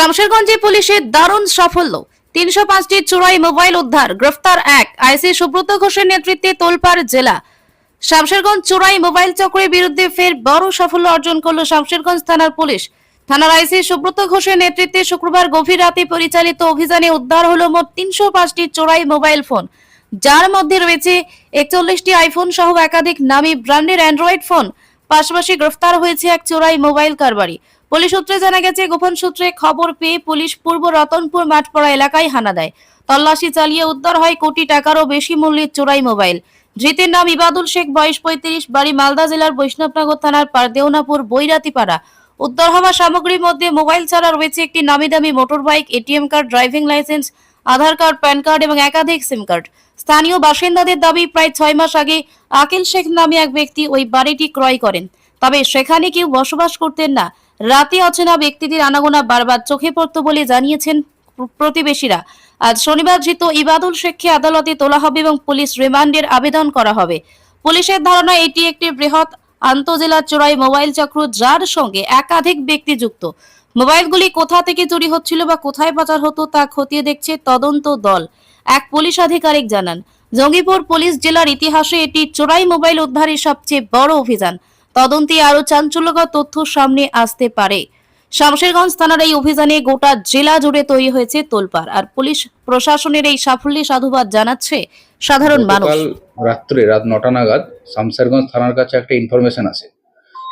শামশেরগঞ্জে পুলিশের দারুণ সাফল্য। তিনশো পাঁচটি চোরাই মোবাইল উদ্ধার, গ্রেফতার এক। আইসি সুব্রত ঘোষের নেতৃত্বে তোলপাড় জেলা। শামশেরগঞ্জ চোরাই মোবাইল চক্রের বিরুদ্ধে ফের বড় সাফল্য অর্জন করল শামশেরগঞ্জ থানার পুলিশ। থানার আইসি সুব্রত ঘোষের নেতৃত্বে শুক্রবার গভীর রাতে পরিচালিত অভিযানে উদ্ধার হলো মোট তিনশো পাঁচটি চোরাই মোবাইল ফোন। যার মধ্যে রয়েছে একচল্লিশটি আইফোন সহ একাধিক নামী ব্র্যান্ডের অ্যান্ড্রয়েড ফোন। পাশাপাশি গ্রেফতার হয়েছে এক চোরাই মোবাইল কারবারি। পুলিশ সূত্রে জানা গেছে, গোপন সূত্রে খবর পেয়ে পুলিশ পূর্ব রতনপুর মাঠপাড়া এলাকায় হানা দেয়। তল্লাশি চালিয়ে উদ্ধার হয় কোটি টাকারও বেশি মূল্যের চোরাই মোবাইল। ধৃতের নাম ইবাদুল শেখ, বয়স পঁয়ত্রিশ, বাড়ি মালদা জেলার বৈষ্ণবনগর থানার পারদেওনাপুর বৈরাতিপাড়া। উদ্ধার হওয়া সামগ্রীর মধ্যে মোবাইল ছাড়া রয়েছে একটি নামি দামি motor bike ATM card, driving licence, Aadhaar card, PAN card এবং একাধিক সিম কার্ড। স্থানীয় বাসিন্দাদের দাবি, প্রায় ছয় মাস আগে আকিল শেখ নামে এক ব্যক্তি ওই বাড়িটি ক্রয় করেন। তবে সেখানে কেউ বসবাস করতেন না। রাতে অচেনা ব্যক্তিদের আনাগোনা বারবার চোখে পড়ত বলে জানিয়েছেন প্রতিবেশীরা। আজ শনিবার ধৃত ইবাদুল শেখকে আদালতে তোলা হবে এবং পুলিশ রিমান্ডের আবেদন করা হবে। পুলিশের ধারণা, এটি একটি বৃহৎ আন্তজেলা চোরাই মোবাইল চক্র, যার সঙ্গে একাধিক ব্যক্তি যুক্ত। মোবাইলগুলি কোথা থেকে চুরি হচ্ছিল বা কোথায় পাচার হতো তা খতিয়ে দেখছে তদন্ত দল। এক পুলিশ আধিকারিক জানান, জঙ্গিপুর পুলিশ জেলার ইতিহাসে এটি চোরাই মোবাইল উদ্ধারের সবচেয়ে বড় অভিযান। তদন্তে আরও চাঞ্চল্যকর তথ্য সামনে আসতে পারে। শামশেরগঞ্জ থানার এই অভিযানে গোটা জেলা জুড়ে তৈরি হয়েছে তোলপাড় আর পুলিশ প্রশাসনের এই সাফল্যে সাধুবাদ জানাচ্ছে সাধারণ মানুষ। রাত্রে রাত নটা নাগাদ শামশেরগঞ্জ থানার কাছে একটা ইনফরমেশন আছে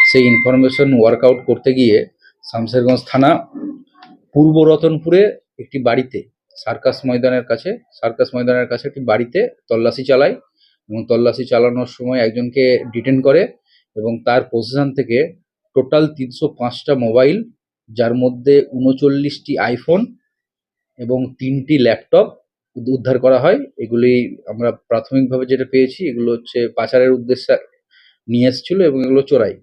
সেই ইনফরমেশন ওয়ার্কআউট করতে গিয়ে শামশেরগঞ্জ থানা পূর্ব রতনপুরে একটি বাড়িতে সার্কাস ময়দানের কাছে সার্কাস ময়দানের কাছে একটি বাড়িতে তল্লাশি চালায় এবং তল্লাশি চালানোর সময় একজনকে ডিটেন করে। এবং তার পজিশন থেকে টোটাল তিনশো পাঁচটা মোবাইল যার মধ্যে উনচল্লিশটি আইফোন এবং তিনটি ল্যাপটপ উদ্ধার করা হয়। এগুলি আমরা প্রাথমিকভাবে যেটা পেয়েছি এগুলো হচ্ছে পাচারের উদ্দেশ্যে নিয়ে এসেছিল এবং এগুলো চোরাই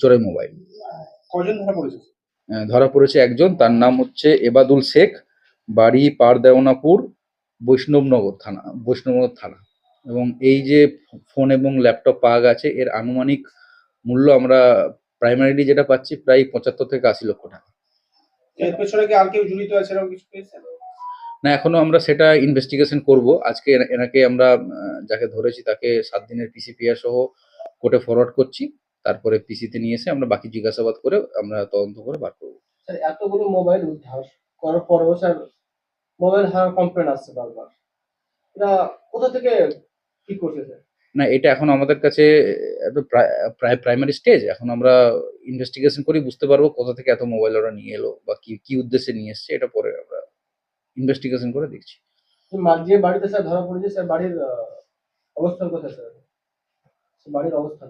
চোরাই মোবাইল কজন ধরা পড়েছে? ধরা পড়েছে একজন তার নাম হচ্ছে এবাদুল শেখ বাড়ি পারদেওনাপুর বৈষ্ণবনগর থানা বৈষ্ণবনগর থানা। এবং এই যে ফোন এবং ল্যাপটপ পাওয়া গেছে এর আনুমানিক মূল্য আমরা প্রাইমারিলি যেটা পাচ্ছি প্রায় পঁচাত্তর থেকে আশি লক্ষ টাকা। এর পেছনে কি আর কেউ জড়িত আছে এরকম কিছু না এখনও আমরা সেটা ইনভেস্টিগেশন করব। আজকে এনাকে আমরা যাকে ধরেছি তাকে সাত দিনের পিসিপিআর সহ কোর্টে ফরওয়ার্ড করছি। তারপরে পিসিতে নিয়ে এসে আমরা বাকি জিজ্ঞাসাবাদ করে আমরা তদন্ত করে বার করব। স্যার এতগুলো মোবাইল উদ্ধার করার পরেও স্যার মোবাইল হারার কমপ্লেন আসছে বারবার। এটা কোথা থেকে কি করছে স্যার? না এটা এখন আমাদের কাছে প্রায় প্রাইমারি স্টেজ এখন আমরা ইনভেস্টিগেশন করি বুঝতে পারব কোথা থেকে এত মোবাইল ওরা নিয়ে এলো বা কি কি উদ্দেশ্যে নিয়ে এসছে এটা পরে আমরা ইনভেস্টিগেশন করে দেখছি। যে বাড়িতে স্যার ধরা পড়েছে স্যার বাড়ির অবস্থান কোথায় স্যার? সে বাড়ির অবস্থান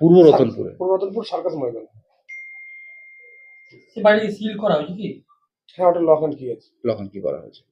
পূর্ব রতনপুরে। পুরাতনপুর সার্কাস ময়দান। সে বাড়ি সিল করা হয়েছে কি? হ্যাঁ ওটা লক অ্যান্ড কি আছে। লখন কি করা হয়েছে।